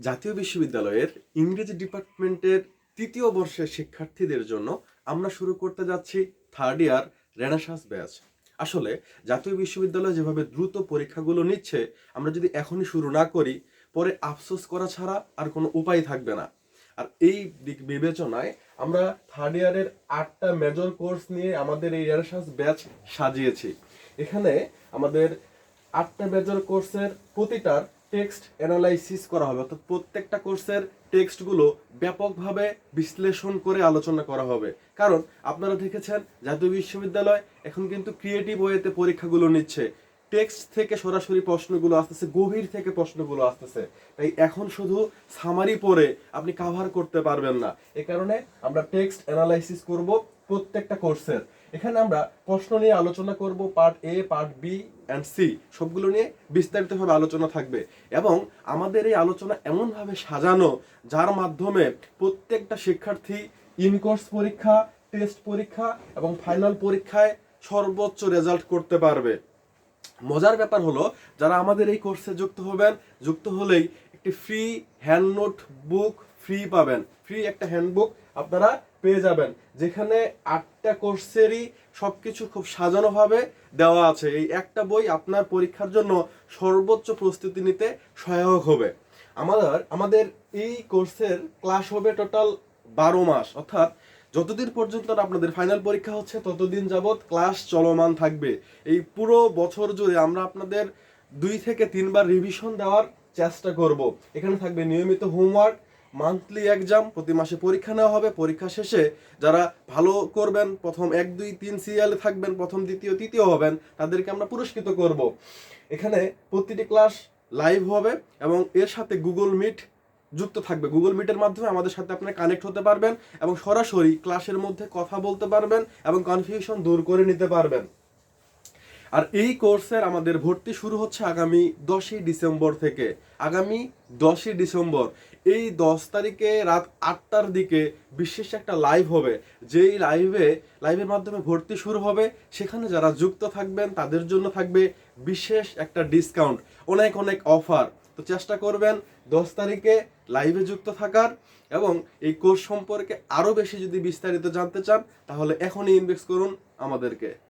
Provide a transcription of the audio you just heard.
জাতীয় বিশ্ববিদ্যালয়ের ইংরেজি ডিপার্টমেন্টের তৃতীয় বর্ষের শিক্ষার্থীদের জন্য আমরা শুরু করতে যাচ্ছি থার্ড ইয়ার রেনাসাস ব্যাচ আসলে জাতীয় বিশ্ববিদ্যালয় যেভাবে দ্রুত পরীক্ষাগুলো নিচ্ছে, আমরা যদি এখনই শুরু না করি, পরে আফসোস করা ছাড়া আর কোনো উপায় থাকবে না। আর এই দিক বিবেচনায় আমরা থার্ড ইয়ারের আটটা মেজর কোর্স নিয়ে আমাদের এই রেনাসাস ব্যাচ সাজিয়েছি। এখানে আমাদের আটটা মেজর কোর্সের প্রতিটার টেক্সট অ্যানালাইসিস করা হবে। অর্থাৎ প্রত্যেকটা কোর্সের টেক্সটগুলো ব্যাপকভাবে বিশ্লেষণ করে আলোচনা করা হবে। কারণ আপনারা দেখেছেন, জাতীয় বিশ্ববিদ্যালয় এখন কিন্তু ক্রিয়েটিভ ওয়েতে পরীক্ষাগুলো নিচ্ছে। টেক্সট থেকে সরাসরি প্রশ্নগুলো আসতেছে, গভীর থেকে প্রশ্নগুলো আসতেছে। তাই এখন শুধু সামারি পড়ে আপনি কাভার করতে পারবেন না। এ কারণে আমরা টেক্সট অ্যানালাইসিস করব প্রত্যেকটা কোর্সের। এখানে আমরা প্রশ্ন নিয়ে আলোচনা করব part A part B and C সবগুলো নিয়ে বিস্তারিতভাবে আলোচনা থাকবে। এবং আমাদের এই আলোচনা এমনভাবে সাজানো, যার মাধ্যমে প্রত্যেকটা শিক্ষার্থী ইনকোর্স পরীক্ষা টেস্ট পরীক্ষা এবং ফাইনাল পরীক্ষায় সর্বোচ্চ রেজাল্ট করতে পারবে। মজার ব্যাপার হলো, যারা আমাদের এই কোর্সে যুক্ত হবেন, যুক্ত হলেই একটি free hand note book free পাবেন। ফ্রি একটা হ্যান্ডবুক আপনারা পেয়ে যাবেন। যেখানে আটটা কোর্সেরই সব কিছু খুব সাজানোভাবে দেওয়া আছে। এই একটা বই আপনার পরীক্ষার জন্য সর্বোচ্চ প্রস্তুতি নিতে সহায়ক হবে। আমাদের আমাদের এই কোর্সের ক্লাস হবে টোটাল বারো মাস। অর্থাৎ যতদিন পর্যন্ত আপনাদের ফাইনাল পরীক্ষা হচ্ছে, ততদিন যাবৎ ক্লাস চলমান থাকবে। এই পুরো বছর জুড়ে আমরা আপনাদের দুই থেকে তিনবার রিভিশন দেওয়ার চেষ্টা করব। এখানে থাকবে নিয়মিত হোমওয়ার্ক মান্থলি এক্সাম প্রতি মাসে পরীক্ষা নেওয়া হবে। পরীক্ষা শেষে যারা ভালো করবেন, প্রথম এক, দুই, তিন সিরিয়ালে থাকবেন, প্রথম, দ্বিতীয়, তৃতীয় হবেন, তাদেরকে আমরা পুরস্কৃত করব। এখানে প্রতিটি ক্লাস লাইভ হবে এবং এর সাথে গুগল মিট যুক্ত থাকবে। গুগল মিটের মাধ্যমে আমাদের সাথে আপনারা কানেক্ট হতে পারবেন এবং সরাসরি ক্লাসের মধ্যে কথা বলতে পারবেন এবং কনফিউশন দূর করে নিতে পারবেন। আর এই কোর্সের আমাদের ভর্তি শুরু হচ্ছে আগামী দশই ডিসেম্বর থেকে। আগামী দশই ডিসেম্বর, এই দশ তারিখে রাত আটটার দিকে বিশেষ একটা লাইভ হবে। যেই লাইভে লাইভের মাধ্যমে ভর্তি শুরু হবে, সেখানে যারা যুক্ত থাকবেন, তাদের জন্য থাকবে বিশেষ একটা ডিসকাউন্ট অনেক অনেক অফার তো চেষ্টা করবেন দশ তারিখে লাইভে যুক্ত থাকার এবং এই কোর্স সম্পর্কে আরও বেশি যদি বিস্তারিত জানতে চান, তাহলে এখনই ইনভেস্ট করুন আমাদেরকে।